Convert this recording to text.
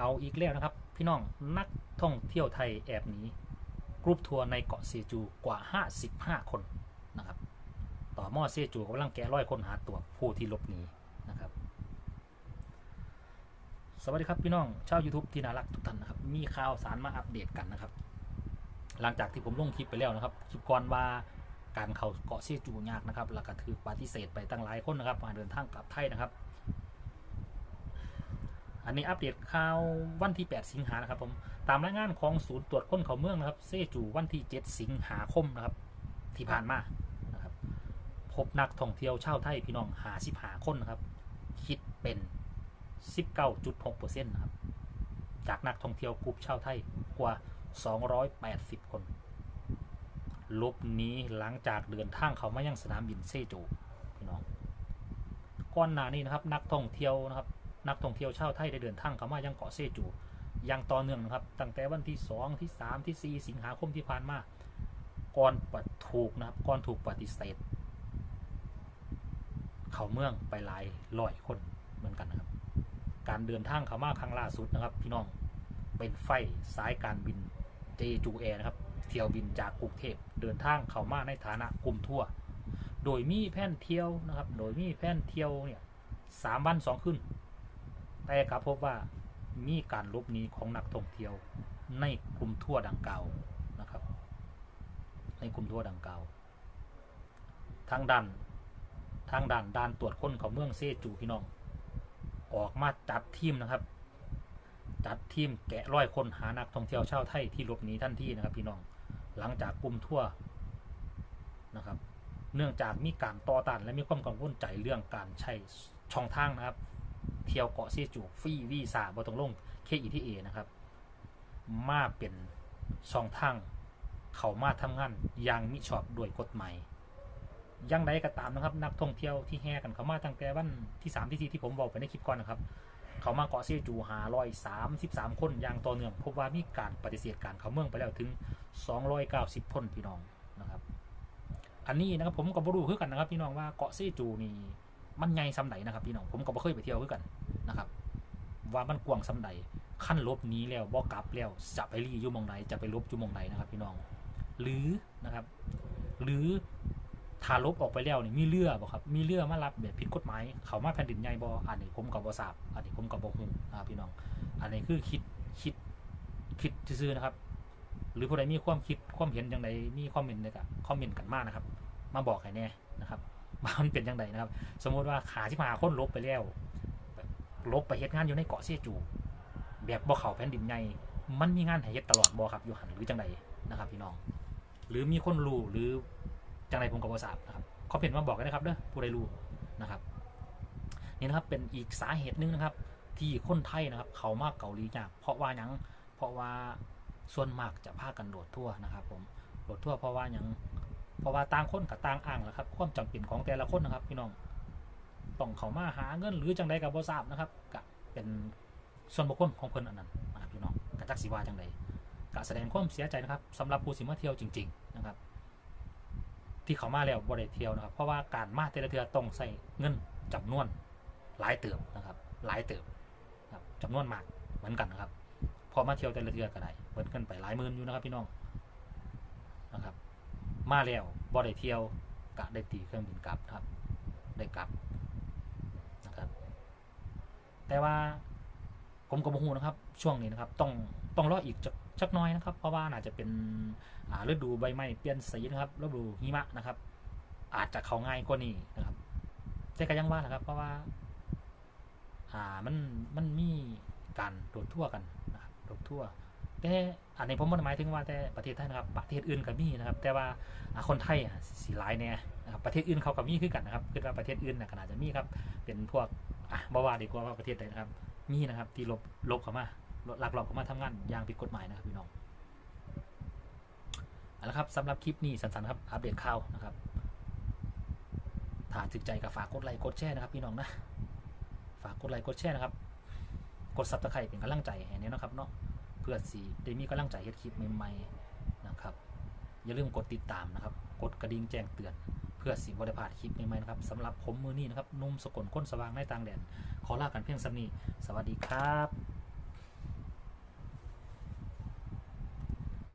เอาอีกแล้วนะครับ พี่น้องนักท่องเที่ยวไทยแอบหนีกรุ๊ปทัวร์ในเกาะเซจูกว่า 55 คนนะครับ ต่อหม้อเซจูกำลังแกะร้อยคนหาตัวผู้ที่หลบหนีนะครับ สวัสดีครับพี่น้องชาว YouTube ที่น่ารักทุกท่านนะครับ มีข่าวสารมาอัปเดตกันนะครับ หลังจากที่ผมลงคลิปไปแล้วนะครับ คลิปก่อนว่าการเข้าเกาะเซจูยากนะครับแล้วก็ถือปฏิเสธไปตั้งหลายคนนะครับมาเดินทางกลับไทยนะครับ อันนี้อัปเดตข่าววันที่ 8 สิงหานะครับผม ตามรายงานของศูนย์ตรวจคนเข้าเมืองนะครับ เซจูวันที่ 7 สิงหาคมนะครับ ที่ผ่านมานะครับ พบนักท่องเที่ยวชาวไทยพี่น้องหาสิบหาคนนะครับ คิดเป็น 19.6%นะครับ จากนักท่องเที่ยวกลุ่มชาวไทยกว่า 280 คน ลบนี้หลังจากเดินทางเขามายังสนามบินเซจูพี่น้อง ก่อนหน้านี้นะครับ นักท่องเที่ยวนะครับ นักท่องเที่ยวชาวไทยได้เดินทางเข้ามายังเกาะเซจูอย่างต่อเนื่องนะครับ ตั้งแต่วันที่ 2 ที่ 3 ที่ 4 สิงหาคมที่ผ่านมาก่อนปฏถูกนะครับก่อนถูกปฏิเสธ เขาเมืองไปหลายร้อยคนเหมือนกันนะครับ การเดินทางเข้ามาครั้งล่าสุดนะครับ พี่น้องเป็นไฟสายการบินเจจูแอร์นะครับ เที่ยวบินจากกรุงเทพเดินทางเข้ามาในฐานะกลุ่มทัวร์โดยมีแผนเที่ยวนะครับ โดยมีแผนเที่ยวเนี่ยสามวันสองคืน แต่กลับพบว่ามีการลบหนีของนักท่องเที่ยวในกลุ่มทั่วดังกล่าวนะครับ ในกลุ่มทั่วดังกล่าวทางด้านทางด้านด่านตรวจคนเขาเมืองเซจูพี่น้อง ออกมาจัดทีมนะครับ จัดทีมแกะร้อยคนหานักท่องเที่ยวชาวไทยที่หลบหนีทันทีนะครับ พี่น้อง หลังจากกลุ่มทั่วนะครับ เนื่องจากมีการต่อต้านและมีความกังวลใจเรื่องการใช้ช่องทางนะครับ เที่ยวเกาะเซจูฟรีวีซ่าบต้องลง KETA นะครับ มาเป็นช่องทางเขามาทำงานอย่างมิชอบด้วยกฎหมายยังใดก็ตามนะครับ นักท่องเที่ยวที่แห่กันเขามาตั้งแต่วันที่3ที่4ที่ผมบอกไปในคลิปก่อนนะครับ เขามาเกาะเซจูหาร้อยสามสิบสามคนอย่างต่อเนื่องพบว่ามีการปฏิเสธการเข้าเมืองไปแล้วถึง290คนพี่น้องนะครับ อันนี้นะครับผมก็บ่รู้คือกันนะครับพี่น้องว่าเกาะเซจูนี่ มันใหญ่ซำใดนะครับพี่น้องผมก็บ่เคยไปเที่ยวคือกันนะครับ ว่ามันกว้างซำใดขั้นลบนี้แล้วบ่กลับแล้วจะไปรีอยู่มองใดจะไปลบอยู่มองใดนะครับ พี่น้อง หรือนะครับ หรือถ้าลบออกไปแล้วนี่มีเรือบ่ครับ มีเรือมารับแบบผิดกฎหมายเขามาแผ่นดินใหญ่บ่อันนี้ผมก็บ่ทราบอันนี้ผมก็บ่ฮู้นะครับพี่น้อง อันนี้คือคิดคิดคิดซื่อนะครับ หรือผู้ใดมีความคิดความเห็นอย่างไรมีคอมเมนต์เลยก็คอมเมนต์กันมากนะครับ มาบอกให้แน่นะครับ ว่ามันเป็นย่างไรนะครับ สมมติว่าขาที่มาค้นลบไปแล้วลบไปเฮ็ดงานอยู่ในเกาะเซจู แบบบ่เขาแผ่นดินใหญ่มันมีงานให้เฮ็ดตลอดบ่ครับอยู่หันหรือจังใดนะครับ พี่น้อง หรือมีคนรู้หรือจังใดผมก็บ่ทราบนะครับคอมเมนต์มาบอกกันนะครับเด้อผู้ใดรู้นะครับนี่นะครับเป็นอีกสาเหตุหนึงนะครับ ที่คนไทยนะครับ เขามากเกาหลียากเพราะว่าหยังเพราะว่าส่วนมากจะพากันโดดทั่วนะครับ ผมโดดทั่วเพราะว่าหยัง เพราะว่าต่างคนกับต่างอ้างแหละครับ ความจำเป็นของแต่ละคนนะครับ พี่น้องต้องเขามาหาเงินหรือจังใดกับบ่ทราบนะครับก็เป็นส่วนบุคคลของเพิ่นอันนั้นนะครับพี่น้องกจักสิว่าจังใดก็แสดงความเสียใจนะครับสำหรับผู้สิมาเที่ยวจริง ๆนะครับ ที่เขามาแล้วบ่ได้เที่ยวนะครับ เพราะว่าการมาแต่ละเทือต้องใส่เงินจำนวนหลายเติบนะครับ หลายเติบนะครับจำนวนมากเหมือนกันนะครับพอมาเที่ยวแต่ละเทือก็ได้เปิดกันไปหลายหมื่นอยู่นะครับพี่น้องนะครับ มาแล้วบ่ได้เที่ยวกะได้ตีเครื่องบินกลับนะครับ ได้กลับนะครับ แต่ว่าผมก็บ่ฮู้นะครับ ช่วงนี้นะครับ ต้องต้องรออีกจักจักน้อยนะครับ เพราะว่าอาจจะเป็นฤดูใบไม้เปลี่ยนสีนะครับฤดูหิมะนะครับ อาจจะเข้าง่ายกว่านี้นะครับแต่ก็ยังว่านะครับ เพราะว่าอ่ามันมันมีการโดดทั่วกันนะครับโดดทั่ว แต่อันนี้ผมไม่หมายถึงว่าแต่ประเทศไทยนะครับ ประเทศอื่นก็มีนะครับ แต่ว่าคนไทยอะสีหลายเนี่ยนะครับประเทศอื่นเขาก็มีคือกันนะครับคือว่าประเทศอื่นน่ะก็น่าจะมีครับ เป็นพวกอะบ่ว่าดีกว่าว่าประเทศใดนะครับ มีนะครับ ที่ลบลบเข้ามาลักลอบเข้ามาทำงานอย่างผิดกฎหมายนะครับพี่น้องเอาละครับสำหรับคลิปนี้สั้นๆครับอัปเดตข่าวนะครับถ้าถึกใจก็ฝากกดไลค์กดแชร์นะครับพี่น้องนะฝากกดไลค์กดแชร์นะครับ กดซับสไครต์เป็นกำลังใจให้เนี่ยนะครับเนาะ พื่อสีได้มีกำลังใจเฮ็ดคลิปใหม่ๆนะครับ อย่าลืมกดติดตามนะครับ กดกระดิ่งแจ้งเตือน เพื่อสิบริพลาดคลิปใหม่ๆนะครับสำหรับผมมือนี้นะครับนุ่มสกลก้นสว่างในต่างแดนขอลากันเพียงสำนี้สวัสดีครับ